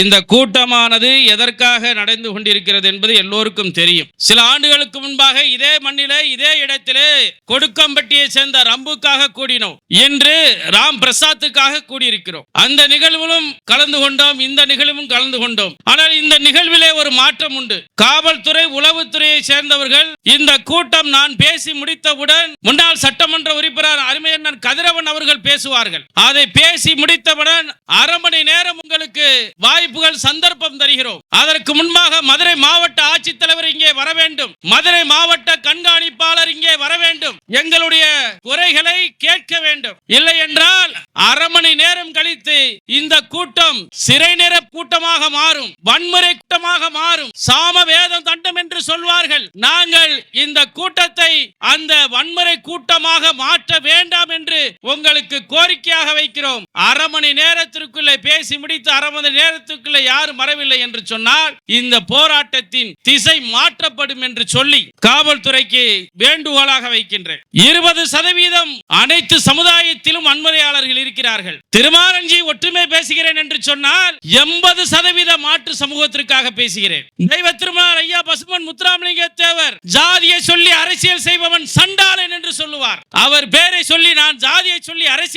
இந்த கூட்டமானது எதற்காக நடந்து கொண்டிருக்கிறது என்பது எல்லோருக்கும் தெரியும். சில ஆண்டுகளுக்கு முன்பாக இதே மண்ணிலே இதே இடத்திலே கொடுக்கம்பட்டியை சேர்ந்த ரம்புக்காக கூடினோம் இன்று ராம் பிரசாத்துக்காக கூடியிருக்கிறோம். அந்த நிகழ்விலும் கலந்து கொண்டோம் இந்த நிகழ்வும் கலந்து கொண்டோம். ஆனால் இந்த நிகழ்விலே ஒரு மாற்றம் உண்டு. காவல்துறை உளவுத்துறையை சேர்ந்தவர்கள் இந்த கூட்டம் நான் பேசி முடித்தவுடன் முன்னாள் சட்டமன்ற உறுப்பினர் அருமையண்ணன் கதிரவன் அவர்கள் பேசுவார்கள். அதை பேசி முடித்தவுடன் அரை மணி நேரம் உங்களுக்கு வாய்ப்புகள் சந்தர்ப்பம் தருகிறோம். அதற்கு முன்பாக மதுரை மாவட்ட ஆட்சித்தலைவர் இங்கே வர வேண்டும். மதுரை மாவட்ட கண்காணிப்பாளர் இங்கே வர வேண்டும். எங்களுடைய குறைகளை கேட்க வேண்டும். இல்லை என்றால் அரை மணி நேரம் கழித்து இந்த கூட்டம் சிறை நிற கூட்டமாக மாறும். வன்முறை கூட்டமாக மாறும். சாம வேதம் தண்டம் என்று சொல்வார்கள். நாங்கள் இந்த கூட்டத்தை அந்த வன்முறை கூட்டமாக மாற்ற வேண்டாம் என்று உங்களுக்கு கோரிக்கையாக வைக்கிறோம். அரை மணி நேரத்திற்குள்ளே பேசி முடித்து அரை மணி நேரத்துக்குள்ளே யாரும் வரவில்லை என்று சொன்னால் இந்த போராட்டத்தின் திசை மாற்றப்படும் என்று சொல்லி காவல்துறைக்கு வேண்டுகோளாக வைக்கின்றேன். இருபது சதவீதம் அனைத்து சமுதாயத்திலும் வன்முறையாளர்கள் இருக்கிறார்கள். திருமாரஞ்சி ஒற்றுமை பேசுகிறேன் என்று சொன்னால் எண்பது சதவீத மாற்று சமூகத்திற்காக பேசுகிறேன். தெய்வ திருமால் ஐயா பசுமன் முத்துராமலிங்க தேவர் ஜாதியை சொல்லி அரசியல் செய்பவன் சண்டாளன் என்று சொல்லுவார். அவர் பேரை சொல்லி நான் ஜாதியை சொல்லி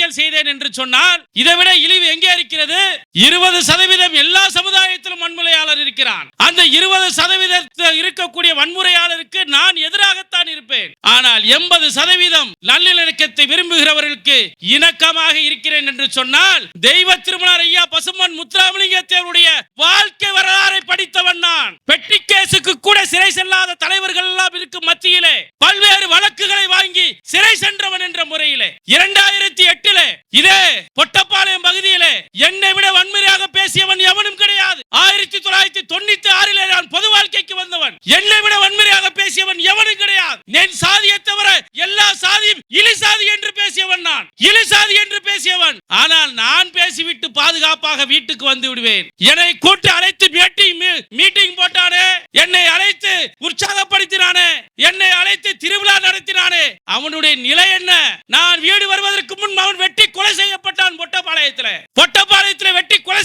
அரசியல் செய்தேன் என்று சொன்னால் இதை விட இழிவு எங்கே இருக்கிறது? இருபது சதவீதம் எல்லா சமுதாயத்திலும் வன்முறையாளர் இருக்கிறான். அந்த இருபது சதவீதத்தில் இருக்கக்கூடிய வன்முறையாளருக்கு நான் எதிராகத்தான் இருப்பேன். ஆனால் எண்பது சதவீதம் நல்லிணக்கத்தை விரும்புகிறவர்களுக்கு இணக்கமாக இருக்கிறேன் என்று சொன்னால் தெய்வ திருமணர் ஐயா பசுமன் முத்துராமலிங்க தேவருடைய வாழ்க்கை வரலாறை படித்தவன் நான். பெட்டி கேசுக்கு கூட சிறை செல்லாத தலைவர்கள் எல்லாம் இருக்கும் மத்தியிலே பல்வேறு வழக்குகளை வாங்கி சிறை சென்றவன் என்ற முறையிலே. இரண்டாயிரத்தி எட்டில் today. இதே பொட்டப்பாளையம் பகுதியிலே என்னை விட வன்முறையாக பேசியவன் எவனும் கிடையாது. ஆயிரத்தி தொள்ளாயிரத்தி தொண்ணூத்தி ஆறிலே நான் பொது வாழ்க்கைக்கு வந்தவன். என்னை விட வன்முறையாக பேசியவன் எவனும் கிடையாது. என் சாதியை தவிர எல்லா சாதியும் இலி சாதி என்று பேசியவன் நான். இலி சாதி என்று பேசியவன். ஆனால் நான் பேசிவிட்டு பாதுகாப்பாக வீட்டுக்கு வந்து விடுவேன். என்னை கூட்டி அழைத்து மீட்டிங் மீட்டிங் போட்டானே. என்னை அழைத்து உற்சாகப்படுத்தினானே. என்னை அழைத்து திருவிழா நடத்தினானே. அவனுடைய நிலை என்ன? நான் வீடு வருவதற்கு முன் அவன் வெட்டி கொலை செய்யப்பட்டான் பொட்டப்பாளையத்தில். பொட்டப்பாளையத்தில் வெட்டி கொலை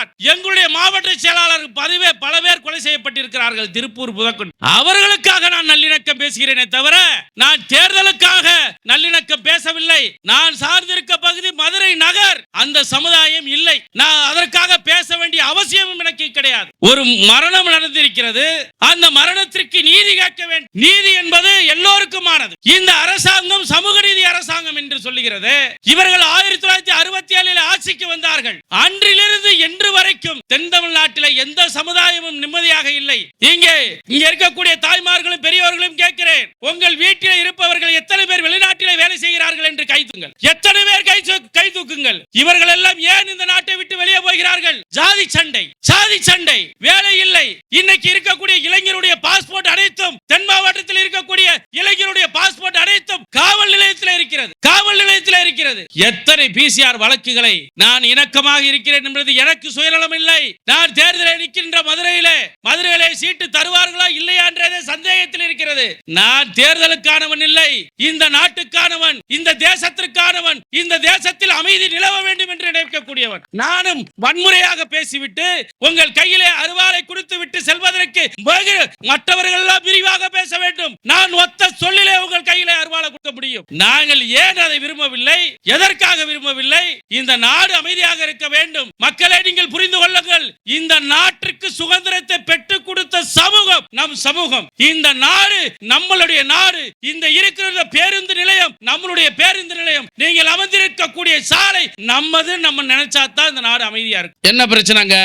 செய்யப்பட்டான் எங்களுடைய மாவட்ட செயலாளர் பதவே பல பேர் கொலை செய்யப்பட்டிருக்கிறார்கள் திருப்பூர் புதக்குன். அவர்களுக்காக நான் நல்லிணக்கம் பேசுகிறேனே தவிர நான் தேர்தலுக்காக நல்லிணக்கம் பேசவில்லை. நான் சார்ந்திருக்க பகுதி மதுரை நகர் அந்த சமுதாயம் இல்லை. நான் அதற்காக பேச வேண்டிய அவசியமும் எனக்கு கிடையாது. ஒரு மரணம் நடந்திருக்கிறது. அந்த மரணத்திற்கு நீதி கேட்க வேண்டும் நீதி என்பது எல்லோருக்குமானது. இந்த அரசாங்கம் சமூக நீதி அரசாங்கம் என்று சொல்லுகிறது. இவர்கள் ஆயிரத்தி தொள்ளாயிரத்தி அறுபத்தி ஏழில் ஆட்சிக்கு வந்தார்கள். அன்றிலிருந்து என்று இன்று வரைக்கும் தென் தமிழ்நாட்டில் எந்த சமுதாயமும் நிம்மதியாக இல்லை. இங்கே இங்க இருக்கக்கூடிய தாய்மார்களும் பெரியவர்களும் கேட்கிறேன் உங்கள் வீட்டில் இருப்பவர்கள் எத்தனை பேர் வெளிநாட்டிலே வேலை செய்கிறார்கள் என்று கை எத்தனை பேர் கை கை தூக்குங்கள். இவர்கள் எல்லாம் ஏன் இந்த நாட்டை விட்டு வெளியே போகிறார்கள்? ஜாதி சண்டை சாதி சண்டை வேலை இல்லை. இன்னைக்கு இருக்கக்கூடிய இளைஞருடைய பாஸ்போர்ட் அனைத்தும் தென் மாவட்டத்தில் இருக்கக்கூடிய இளைஞருடைய பாஸ்போர்ட் அனைத்தும் காவல் நிலையத்தில் இருக்கிறது. நிலையத்தில் இருக்கிறது. எத்தனை பிசிஆர் வழக்குகளை நான் இணக்கமாக இருக்கிறேன் என்பது எனக்கு சுயநலம் இல்லை நான் தேர்தலில் நிற்கின்ற மதுரையில மதுரையிலே சீட்டு தருவார்களா இல்லையா என்றதே சந்தேகத்தில் இருக்கிறது. நான் தேர்தலுக்கானவன் இல்லை. இந்த நாட்டுக்கானவன் இந்த தேசத்திற்கானவன் இந்த தேசத்தில் அமைதி நிலவ வேண்டும் என்று நினைக்கக்கூடியவன். நானும் வன்முறையாக பேசிவிட்டு உங்கள் கையிலே அருவாளை கொடுத்து விட்டு செல்வதற்கு மற்றவர்கள் எல்லாம் விரிவாக பேச வேண்டும். நான் ஒத்த சொல்லிலே உங்கள் கையிலே அருவாளை முடியும். நாங்கள் ஏன் அதை விரும்பவில்லை? எதற்காக விரும்பவில்லை? இந்த நாடு அமைதியாக இருக்க வேண்டும். மக்களை நீங்கள் புரிந்து கொள்ளுங்கள். இந்த நாட்டிற்கு சுதந்திரத்தை பெற்றுக் கொடுத்த சமூகம் நம் சமூகம். இந்த நாடு நம்மளுடைய நாடு. இந்த இருக்கிற பேருந்து நிலையம் நம்மளுடைய பேருந்து நிலையம். நீங்கள் அமர்ந்திருக்கக்கூடிய சாலை நம்மது நம்ம நினைச்சா தான் இந்த நாடு அமைதியா இருக்கு என்ன பிரச்சனைங்க?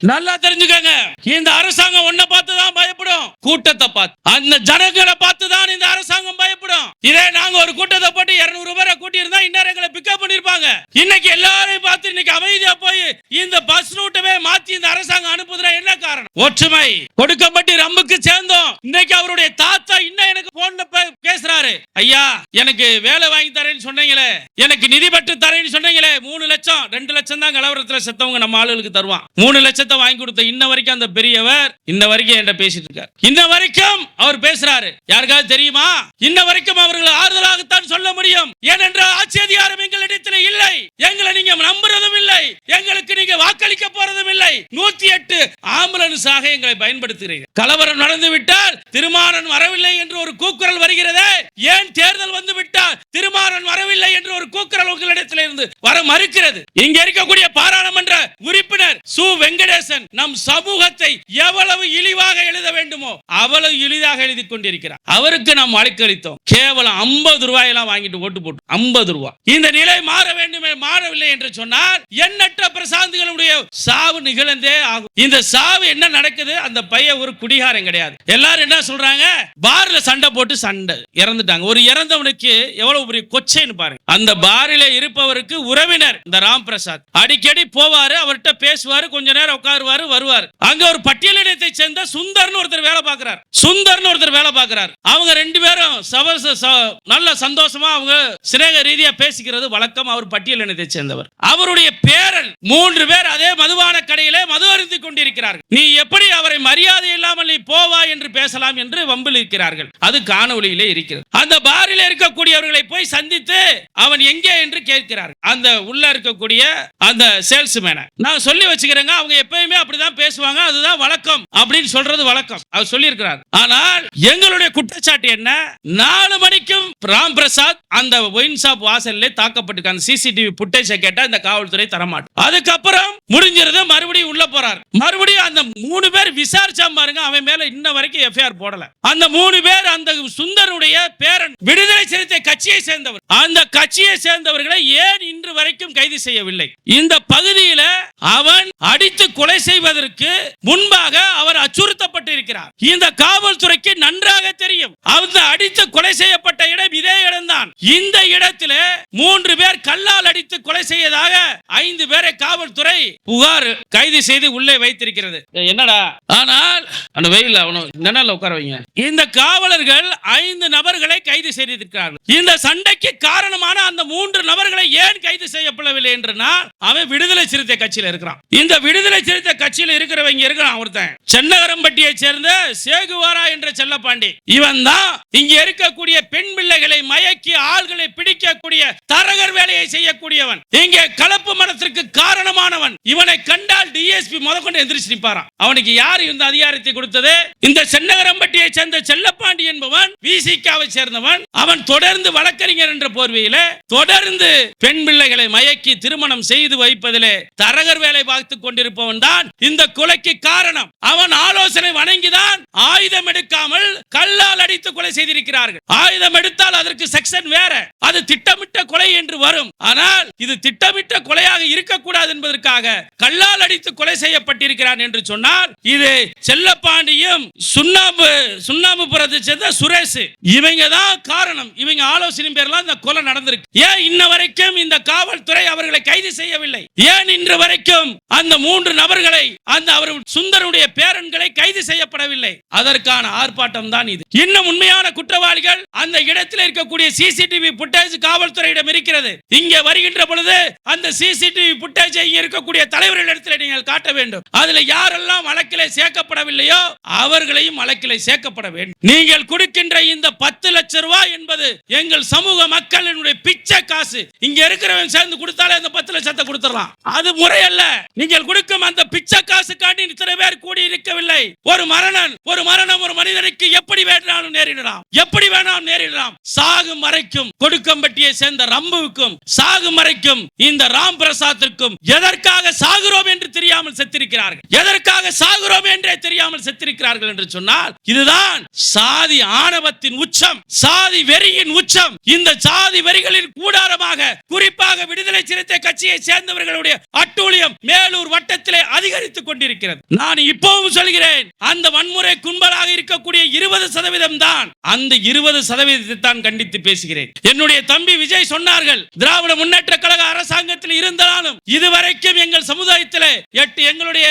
நல்லா தெரிஞ்சுக்கங்க. இந்த அரசாங்கம் ஒன்ன பார்த்து தான் பயப்படும். கூட்டத்தை பார்த்து. அந்த ஜனங்களை பார்த்து தான் இந்த அரசாங்கம் பயப்படும். இதே நாங்க ஒரு கூட்டத்தை போட்டு 200 பேரை கூட்டி இருந்தா இன்னும் எங்களை பிக்கப் பண்ணிருப்பாங்க இன்னைக்கு எல்லாரையும் பார்த்து இன்னைக்கு அமைதியா போய் இந்த பஸ் ரூட்டவே மாத்தி இந்த அரசாங்கம் அனுப்புதுனா என்ன காரணம்? ஒற்றுமை. கொடுக்கப்பட்டு ரம்புக்கு சேர்ந்தோம். இன்னைக்கு அவருடைய தாத்தா இன்னும் எனக்கு போன்ல பே- பேசுறாரு. ஐயா எனக்கு வேலை வாங்கி தரேன்னு சொன்னீங்களே. எனக்கு நிதி பெற்று தரேன்னு சொன்னீங்களே. மூணு லட்சம் ரெண்டு லட்சம் தான் கலவரத்துல செத்தவங்க நம்ம ஆளுகளுக்கு தருவான். மூணு லட்சத்தை வாங்கி கொடுத்த இன்ன வரைக்கும் அந்த பெரியவர் இன்ன வரைக்கும் என்கிட்ட பேசிட்டு இருக்காரு. இன்ன வரைக்கும் அவர் பேசுறாரு. யாருக்காவது தெரியுமா? இன்ன வரைக்கும் அவர்கள் ஆறுதலாகத்தான் சொல்ல முடியும். ஏனென்றால் ஆட்சி அதிகாரம் எங்களிடத்தில் இல்லை. எங்களை நீங்க நம்புறதும் இல்லை. எங்களுக்கு நீங்க வாக்களிக்க போறதும் இல்லை. நூத்தி எட்டு ஆம்புலன்ஸாக எங்களை பயன்படுத்துகிறீர்கள். கலவரம் நடந்து விட்டால் திருமாறன் வரவில்லை என்று ஒரு கூக்குரல் வருகிறதே. ஏன் தேர்தல் வந்து விட்டால் திருமாறன் வரவில்லை என்று ஒரு கூக்குரல் உங்களிடத்தில் இருந்து வர மறுக்கிறது. இங்க இருக்கக்கூடிய பாராளுமன்ற உறுப்பினர் சு. வெங்கடேசன் நம் சமூகத்தை எவ்வளவு இழிவாக எழுத வேண்டுமோ அவ்வளவு எளிதாக எழுதி கொண்டிருக்கிறார். அவருக்கு நாம் அளித்தோம். கேவலம் ஐம்பது ரூபாயெல்லாம் வாங்கிட்டு ஓட்டு போட்டு ஐம்பது ரூபாய் இந்த நிலை மாற வேண்டுமே மாறவில்லை என்று சொன்னால் எண்ணற்ற பிரசாந்திகளுடைய சாவு நிகழ்ந்தே ஆகும். இந்த சாவு என்ன நடக்குது? அந்த பையன் ஒரு குடிகாரம் கிடையாது. எல்லாரும் என்ன சொல்றாங்க? பார்ல சண்டை போட்டு சண்டை இறந்துட்டாங்க. ஒரு இறந்தவனுக்கு எவ்வளவு பெரிய கொச்சைன்னு பாருங்க. அந்த பாரில இருப்பவருக்கு உறவினர் இந்த ராம் பிரசாத் அடிக்கடி போவாரு அவர்கிட்ட பேசுவாரு கொஞ்ச நேரம் உட்காருவாரு வருவார். அங்க ஒரு பட்டியலிடத்தை சேர்ந்த சுந்தர்னு ஒருத்தர் வேலை பார்க்கிறார். சுந்தர்னு ஒருத்தர் வேலை பார்க்கிறார். அவங்க ரெண்டு பேரும் சவச நல்ல சந்தோஷமா அவங்க சிநேக ரீதியா பேசிக்கிறது வழக்கம். அவர் பட்டியலினத்தை சேர்ந்தவர். அவருடைய பேரன் மூன்று பேர் அதே மதுபான கடையிலே மது அருந்தி கொண்டிருக்கிறார்கள். நீ எப்படி அவரை மரியாதை இல்லாமல் நீ போவா என்று பேசலாம் என்று வம்பில் இருக்கிறார்கள் அது காணொலியிலே இருக்கிறது. அந்த பாரில் இருக்கக்கூடியவர்களை போய் சந்தித்து அவன் எங்கே என்று கேட்கிறார் அந்த உள்ள இருக்கக்கூடிய அந்த சேல்ஸ்மேனை நான் சொல்லி வச்சுக்கிறேங்க அவங்க எப்பயுமே அப்படிதான் பேசுவாங்க அதுதான் வழக்கம் அப்படின்னு சொல்றது வழக்கம். அவர் சொல்லியிருக்கிறார். ஆனால் எங்களுடைய குற்றச்சாட்டு என்ன? நாலு மணிக்கும் ராம் பிரசாத் அந்த ஒயின் ஷாப் வாசல்ல தாக்கப்பட்டிருக்க அந்த சிசிடிவி புட்டேஜை கேட்டா இந்த காவல்துறை தரமாட்டோம். அதுக்கப்புறம் முடிஞ்சிருது மறுபடியும் உள்ள போறார். மறுபடியும் அந்த மூணு பேர் விசாரிச்சா பாருங்க அவன் மேல இன்ன வரைக்கும் எஃப்ஐஆர் போடல. அந்த மூணு பேர் அந்த சுந்தருடைய பேரன் விடுதலை சிறுத்தை கட்சியை சேர்ந்தவர் அந்த கட்சியை சேர்ந்தவர்களை ஏன் இன்று வரைக்கும் கைது செய்யவில்லை? இந்த பகுதியில அவன் அடித்து கொலை செய்வதற்கு முன்பாக அவர் அச்சுறுத்தப்பட்டு இருக்கிறார் இந்த காவல்துறைக்கு நன்றாக தெரியும் அந்த அடித்து கொலை செய்யப்பட்ட இடம் இதே இடம்தான். இந்த இடத்துல மூன்று பேர் கல்லால் அடித்து கொலை செய்யதாக ஐந்து பேரை காவல்துறை புகார் கைது செய்து உள்ளே வைத்திருக்கிறது. என்னடா? ஆனால் அந்த வெயில் அவனை நிழல்ல உட்கார வைங்க. இந்த காவலர்கள் ஐந்து நபர்களை கைது செய்திருக்கிறார்கள். இந்த சண்டைக்கு காரணமான அந்த மூன்று நபர்களை ஏன் கைது செய்யப்படவில்லை என்றுனா அவன் விடுதலை சிறுத்தை கட்சியில் இருக்கிறான். இந்த விடுதலை சிறுத்தை கட்சியில் இருக்கிறவங்க இருக்கிறான் ஒருத்தன். சென்னகரம்பட்டியை சேர்ந்த சேகுவாரா என்ற செல்லப்பாண்டி. இவன் தான் இங்க இருக்கக்கூடிய பெண் பிள்ளைகளை மயக்கி ஆள்களை பிடிக்கக்கூடிய தரகர் வேலையை செய்யக்கூடியவன். இங்கே கலப்பு மனத்திற்கு காரணமானவன். இவனை கண்டால் டிஎஸ்பி முதற்கொண்டு எந்திரிச்சு நிப்பாரான் அவனுக்கு யார் இந்த அதிகாரத்தை கொடுத்தது? இந்த சென்னகரம்பட்டியை சேர்ந்த செல்லப்பாண்டி என்பவன் விசிகாவை சேர்ந்தவன். அவன் தொடர்ந்து வழக்கறிஞர் என்ற போர்வையில தொடர்ந்து பெண் பிள்ளைகளை மயக்கி திருமணம் செய்து வைப்பதிலே தரகர் வேலை பார்த்து கொண்டிருப்பவன் தான் இந்த கொலைக்கு காரணம். அவன் ஆலோசனை வணங்கிதான் ஆயுதம் எடுக்காமல் கல்லால் அடித்து கொலை செய்திருக்கிறார்கள். ஆயுதம் எடுத்தால் அதற்கு செக்ஷன் வேற. அது திட்டமிட்ட கொலை என்று வரும். ஆனால் இது திட்டமிட்ட கொலையாக இருக்கக்கூடாது என்பதற்காக கல்லால் அடித்து கொலை செய்யப்பட்டிருக்கிறான் என்று சொன்னால் இது செல்லப்பாண்டியும் சுண்ணாம்பு சுண்ணாம்புபுரத்தை சேர்ந்த சுரேஷ். இவங்க தான் காரணம். இவங்க ஆலோசனை பேர்லாம் இந்த கொலை நடந்திருக்கு. ஏன் இன்ன வரைக்கும் இந்த காவல்துறை அவர்களை கைது செய்யவில்லை? ஏன் இன்று வரைக்கும் அந்த மூன்று நபர்களை அந்த அவர் சுந்தருடைய பேரன்களை கைது செய்யப்படவில்லை? அதற்கான ஆர்ப்பாட்டம் தான் இது. இன்னும் உண்மையான குற்றவாளிகள் அந்த இடத்தில் இருக்கக்கூடிய சிசிடிவி புட்டேஜ் காவல்துறையிடம் இருக்கிறது. இங்கே வருகின்ற பொழுது அந்த சிசிடிவி புட்டேஜை இங்க இருக்கக்கூடிய தலைவர்களிடத்தில் நீங்கள் காட்ட வேண்டும். அதுல யாரெல்லாம் வழக்கிலே சேர்க்கப்படவில்லையோ அவர்களையும் வழக்கிலே சேர்க்கப்பட வேண்டும். நீங்கள் கொடுக்கின்ற இந்த பத்து லட்சம் ரூபாய் ரூபாய் என்பது எங்கள் சமூக மக்களினுடைய பிச்சை காசு. இங்க இருக்கிறவன் சேர்ந்து கொடுத்தாலே அந்த பத்து லட்சத்தை கொடுத்துடலாம். அது முறையல்ல. நீங்கள் கொடுக்கும் அந்த பிச்சை காசுக்காண்டி இத்தனை பேர் கூடி இருக்கவில்லை. ஒரு மரணம் ஒரு மரணம் ஒரு மனிதனுக்கு எப்படி வேணாலும் நேரிடலாம். எப்படி வேணாலும் நேரிடலாம். சாகும் வரைக்கும் கொடுக்கம்பட்டியை சேர்ந்த ரம்புவுக்கும் சாகும் வரைக்கும் இந்த ராம் பிரசாத்திற்கும் எதற்காக சாகுறோம் என்று தெரியாமல் செத்திருக்கிறார்கள். எதற்காக சாகுறோம் என்றே தெரியாமல் செத்திருக்கிறார்கள் என்று சொன்னால் இதுதான் சாதி ஆணவத்தின் உச்சம் சாதி வெறியின் உச்சம். இந்த சாதி வெறிகளின் கூடாரமாக குறிப்பாக விடுதலை சிறுத்தை கட்சியை சேர்ந்தவர்களுடைய அட்டூழியம் மேலூர் வட்டத்திலே அதிகரித்துக் கொண்டிருக்கிறது. நான் இப்பவும் சொல்கிறேன் அந்த வன்முறை கும்பலாக இருக்கக்கூடிய இருபது சதவீதம் தான் அந்த இருபது சதவீதத்தை தான் கண்டித்து பேசுகிறேன். என்னுடைய தம்பி விஜய் சொன்னார்கள் திராவிட முன்னேற்ற கழக அரசாங்கத்தில் இருந்தாலும் இதுவரைக்கும் எங்கள் சமுதாயத்தில் எட்டு எங்களுடைய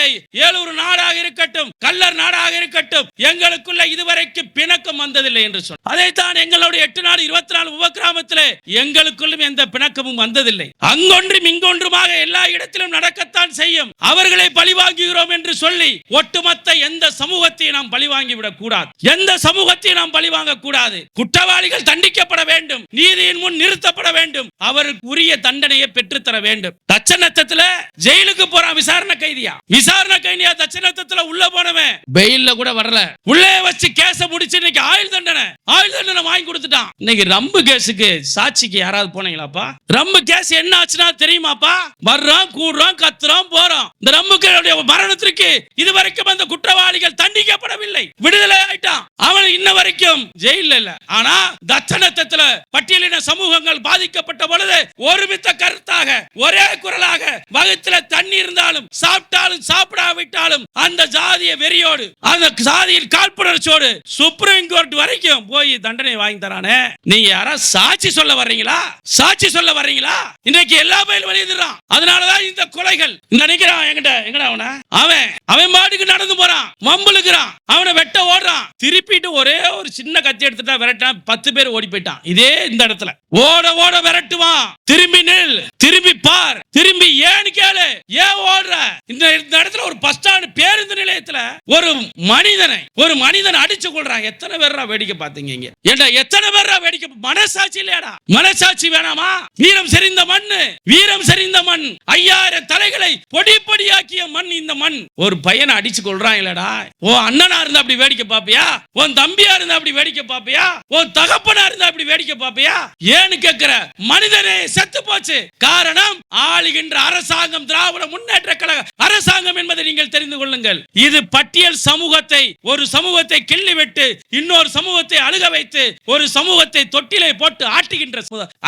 ஏலூர் நாடாக இருக்கட்டும் கல்லர் நாடாக இருக்கட்டும் எங்களுக்குள்ள இதுவரைக்கும் பிணக்கம் வந்ததில்லை என்று சொன்ன அதைத்தான் எங்களுடைய எட்டு நாடு இருபத்தி நாலு உபகிராமத்தில் எங்களுக்குள்ளும் எந்த பிணக்கமும் வந்ததில்லை. அங்கொன்றும் இங்கொன்றுமாக எல்லா இடத்திலும் நடக்கத்தான் செய்யும் அவர்களை பழிவாங்குகிறோம் என்று சொல்லி ஒட்டுமொத்த எந்த சமூகத்தையும் நாம் பழிவாங்கிவிடக் கூடாது. எந்த சமூகத்தையும் நாம் பழிவாங்க கூடாது குற்றவாளிகள் தண்டிக்கப்பட வேண்டும். நீதியின் முன் நிறுத்தப்பட வேண்டும். அவருக்கு உரிய தண்டனையை பெற்றுத்தர வேண்டும். தச்சநத்தத்துல ஜெயிலுக்கு போறான் விசாரணை கைதியா? விசாரணை கைதியா தச்சநத்தத்துல உள்ள போனவன்? பெயில்ல கூட வரல. உள்ளே வச்சு கேஸ முடிச்சு இன்னைக்கு ஆயுள் தண்டனை. ஆயுள் தண்டனை வாங்கி கொடுத்துட்டான். இன்னைக்கு ரம்பு கேஸுக்கு சாட்சிக்கு யாராவது போனீங்களாப்பா? ரம்பு கேஸ் என்ன ஆச்சுன்னா தெரியுமாப்பா? வர்றோம் கூடுறோம் கத்துறோம் போறோம். இந்த ரம்புக்களுடைய மரணத்திற்கு இதுவரைக்கும் அந்த குற்றவாளிகள் தண்டிக்கப்படவில்லை. விடுதலை ஆயிட்டான். அவன் இன்ன வரைக்கும் ஜெயில இல்ல ஆனா தட்சணத்துல பட்டியலின சமூகங்கள் பாதிக்கப்பட்ட பொழுது ஒருமித்த கருத்தாக ஒரே குரலாக வகுத்துல தண்ணி இருந்தாலும் சாப்பிட்டாலும் சாப்பிடாவிட்டாலும் அந்த ஜாதிய வெறியோடு அந்த சாதியின் காழ்ப்புணர்ச்சியோடு சுப்ரீம் கோர்ட் வரைக்கும் போய் தண்டனை வாங்கி தரானே. நீங்க யாராவது சாட்சி சொல்ல வர்றீங்களா? சாட்சி சொல்ல வர்றீங்களா? இன்னைக்கு எல்லா பயிலும் வெளியிடுறான் அதனாலதான் இந்த கொலைகள். இந்த நினைக்கிறான் என்கிட்ட. எங்கடா அவன? அவன் அவன் மாட்டுக்கு நடந்து போறான். வம்புலுக்குறான். அவனை வெட்ட ஓடுறான். திருப்பிட்டு ஒரே ஒரு சின்ன கத்தி எடுத்துட்டா விரட்டான் பத்து பேர் ஓடி போயிட்டான். இதே இந்த இடத்துல. ஓட ஓட விரட்டுவான். திரும்பி நில் திரும்பி பார் திரும்பி ஏன்னு கேளு ஏன் ஓடுற? இந்த இடத்துல ஒரு பஸ் ஸ்டாண்ட் பேருந்து நிலையத்துல ஒரு மனிதனை ஒரு மனிதன் அடிச்சு கொள்றான் எத்தனை பேர் வேடிக்கை பாத்தீங்க இங்க? ஏண்டா எத்தனை பேர் வேடிக்கை மனசாட்சி இல்லையாடா? மனசாட்சி வேணாமா? வீரம் செறிந்த மண் வீரம் செறிந்த மண் ஐயாயிரம் தலைகளை பொடி பொடியாக்கிய மண் இந்த மண். ஒரு பையனை அடிச்சு கொள்றான் இல்லடா. ஓ அண்ணனா இருந்தா அப்படி வேடிக்கை பாப்பியா? உன் தம்பியா இருந்தா அப்படி வேடிக்கை வேடிக்கை பாப்பியா உன் தகப்பனா இருந்தா இப்படி வேடிக்கை பாப்பியா ஏன்னு கேக்குற மனிதனே செத்து போச்சு. காரணம் ஆளுகின்ற அரசாங்கம் திராவிட முன்னேற்ற கழக அரசாங்கம் என்பதை நீங்கள் தெரிந்து கொள்ளுங்கள். இது பட்டியல் சமூகத்தை ஒரு சமூகத்தை கிள்ளி விட்டு இன்னொரு சமூகத்தை அழுக வைத்து ஒரு சமூகத்தை தொட்டிலை போட்டு ஆட்டுகின்ற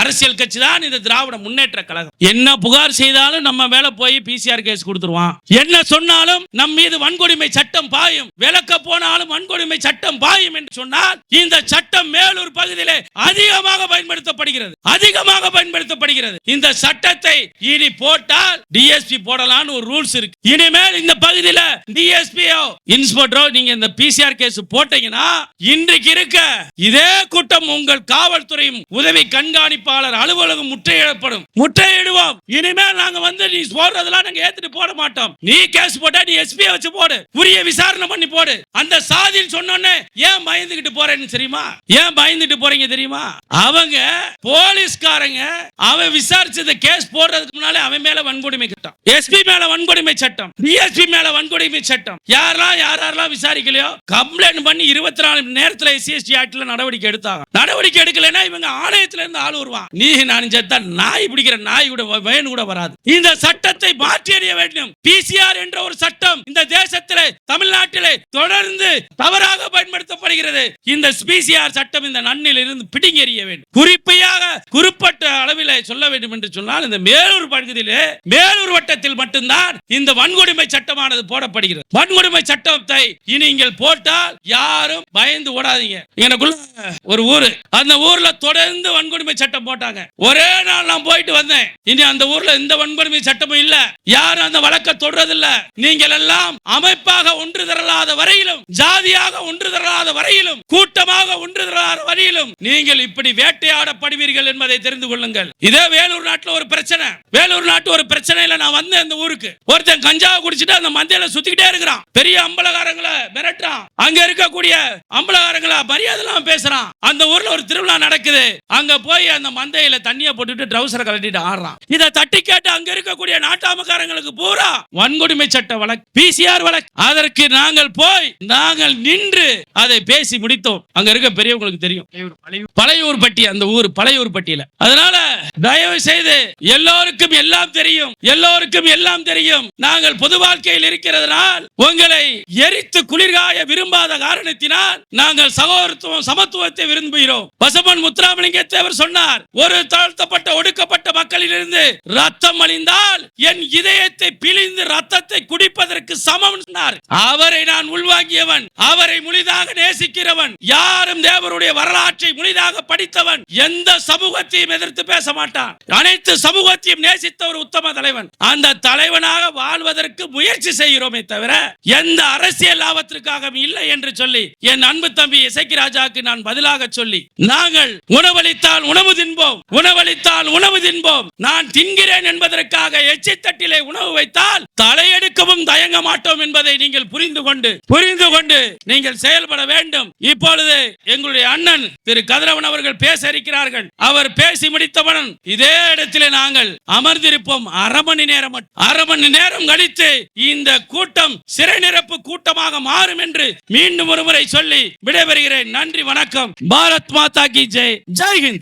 அரசியல் கட்சி தான் இந்த திராவிட முன்னேற்ற கழகம். என்ன புகார் செய்தாலும் நம்ம மேல போய் பிசிஆர் கேஸ் கொடுத்துருவான். என்ன சொன்னாலும் நம் மீது வன்கொடுமை சட்டம் பாயும். விளக்க போனாலும் வன்கொடுமை சட்டம் பாயும் என்று சொன்னால் இந்த சட்டம் மேலூர் பகுதியிலே அதிகமாக பயன்படுத்தப்படுகிறது. அதிகமாக பயன்படுத்தப்படுகிறது. இந்த சட்டத்தை இனி போட்டால் டிஎஸ்பி போடலாம்னு ஒரு ரூல்ஸ் இருக்கு. இனிமேல் இந்த பகுதியில டிஎஸ்பியோ இன்ஸ்பெக்டரோ நீங்க இந்த பிசிஆர் கேஸ் போட்டீங்கன்னா இன்றைக்கு இருக்க இதே கூட்டம் உங்கள் காவல்துறையும் உதவி கண்காணிப்பாளர் அலுவலகம் முற்றையிடப்படும் முற்றையிடுவோம் இனிமேல் நாங்க வந்து நீ போடுறதெல்லாம் நாங்க ஏத்துட்டு போட மாட்டோம். நீ கேஸ் போட்டா நீ எஸ்பியை வச்சு போடு. உரிய விசாரணை பண்ணி போடு. அந்த சாதின்னு சொன்னோன்னே ஏன் பயந்துகிட்டு தெரியுமா? ஏன் பயந்துட்டு போறீங்க தெரியுமா? அவங்க போலீஸ்காரங்க அவன் விசாரிச்சத கேஸ் போடுறதுக்கு முன்னாலே அவன் மேல வன்கொடுமை சட்டம். எஸ்பி மேல வன்கொடுமை சட்டம். டிஎஸ்பி மேல வன்கொடுமை சட்டம். யாரெல்லாம் யார் யாரெல்லாம் விசாரிக்கலையோ கம்ப்ளைண்ட் பண்ணி இருபத்தி நாலு மணி நேரத்துல எஸ்சிஎஸ்டி ஆக்ட்ல நடவடிக்கை எடுத்தாங்க. நடவடிக்கை எடுக்கலைன்னா இவங்க ஆணையத்துல இருந்து ஆள் வருவான். நீ நான் செத்தா நாய் பிடிக்கிற நாய் கூட வேணும் வேன் கூட வராது. இந்த சட்டத்தை மாற்றி அறிய வேண்டும் பிசிஆர் என்ற ஒரு சட்டம் இந்த தேசத்தில் தமிழ்நாட்டிலே தொடர்ந்து தவறாக பயன்படுத்தப்படுகிறது. இந்த ஸ்பிசிஆர் சட்டம் இந்த நன்னில் இருந்து பிடிங்கெறிய வேண்டும். குறிப்பையாக குறிப்பிட்ட அளவில் சொல்ல வேண்டும் என்று சொன்னால் இந்த மேலூர் பகுதியிலே மேலூர் வட்டத்தில் மட்டும்தான் இந்த வன்கொடுமை சட்டமானது போடப்படுகிறது. வன்கொடுமை சட்டத்தை நீங்கள் போட்டால் யாரும் பயந்து ஓடாதீங்க. எனக்குள்ள ஒரு ஊரு. அந்த ஊர்ல தொடர்ந்து வன்கொடுமை சட்டம் போட்டாங்க. ஒரே நாள் நான் போயிட்டு வந்தேன். இனி அந்த ஊர்ல இந்த வன்கொடுமை சட்டமும் இல்ல. யாரும் அந்த வழக்க தொடரதில்ல நீங்கள் எல்லாம் அமைப்பாக ஒன்று திரளாத வரையிலும் ஜாதியாக ஒன்று திரளாத வரையிலும் கூட்டமாக ஒன்று திரளாத வரையிலும் நீங்கள் இப்படி வேட்டையாடப்படுவீர்கள் என்பதை தெரிந்து கொள்ளுங்கள். இதே வேலூர் நாட்டில் ஒரு பிரச்சனை. வேலூர் நாட்டு ஒரு பிரச்சனையில நான் வந்தேன் இந்த ஊருக்கு. ஒருத்தன் கஞ்சாவை குடிச்சிட்டு அந்த மந்தையில சுத்திக்கிட்டே இருக்கிறான். பெரிய அம்பலகாரங்களை மிரட்டுறான். அங்க இருக்கக்கூடிய அம்பலகாரங்களா மரியாதை பேசுறான். அந்த ஊர்ல ஒரு திருவிழா நடக்குது. அங்க போய் அந்த மந்தையில தண்ணிய போட்டுட்டு ட்ரௌசரை கலட்டிட்டு ஆடுறான். இதை தட்டி கேட்டு அங்க இருக்கக்கூடிய நாட்டாமக்காரங்களுக்கு பூரா வன்கொடுமை சட்ட வழக்கு. பிசிஆர் வழக்கு. அதற்கு நாங்கள் போய் நாங்கள் நின்று அதை பேசி முடித்தோம். அங்க இருக்க பெரியவங்களுக்கு தெரியும். பழையூர் பட்டி அந்த ஊர் பழையூர் பட்டியல. அதனால தயவு செய்து எல்லோருக்கும் எல்லாம் தெரியும் எல்லோருக்கும் எல்லாம் தெரியும். நாங்கள் பொது வாழ்க்கையில் இருக்கிறதுனால் உங்களை எரித்து குளிர்காய விரும்பாத காரணத்தினால் நாங்கள் சகோதரத்துவம் சமத்துவத்தை விரும்புகிறோம். பசமன் முத்துராமலிங்க தேவர் சொன்னார் ஒரு தாழ்த்தப்பட்ட ஒடுக்கப்பட்ட மக்களிலிருந்து ரத்தம் அழிந்தால் என் இதயத்தை பிழிந்து ரத்தத்தை குடிப்பதற்கு சமம் சொன்னார் அவரை நான் உள்வாங்கியவன். அவரை முழுதாக நேசிக்கிறவன். யாரும் தேவருடைய வரலாற்றை முழுதாக படித்தவன். எந்த சமூகத்தையும் எதிர்த்து பேச மாட்டான். அனைத்து சமூகத்தையும் நேசித்த ஒரு உத்தம தலைவன். அந்த தலைவனாக வாழ்வதற்கு முயற்சி செய்கிறோமே தவிர எந்த அரசியல் லாபத்திற்காக இல்லை என்று சொல்லி என் அன்பு தம்பி இசைக்கு ராஜாக்கு நான் பதிலாக சொல்லி நாங்கள் உணவளித்தால் உணவு தின்போம். உணவளித்தால் உணவு தின்போம். நான் தின்கிறேன் என்பதற்காக எச்சித்தட்டிலே உணவு வைத்தால் தலையெடுக்கவும் தயங்க மாட்டோம் என்பதை நீங்கள் புரிந்து கொண்டு புரிந்து கொண்டு நீங்கள் செயல்பட வேண்டும். இப்பொழுது எங்களுடைய அண்ணன் திரு கதிரவன் அவர்கள் பேச இருக்கிறார்கள். அவர் பேசி முடித்தவுடன் இதே இடத்திலே நாங்கள் அமர்ந்திருப்போம். அரை மணி நேரம் அரை மணி நேரம் கழித்து இந்த கூட்டம் சிறைநிரப்பு கூட்டமாக மாறும் என்று மீண்டும் ஒருமுறை சொல்லி விடைபெறுகிறேன். நன்றி வணக்கம். பாரத் மாதா கி ஜெய். ஜெய்ஹிந்த்.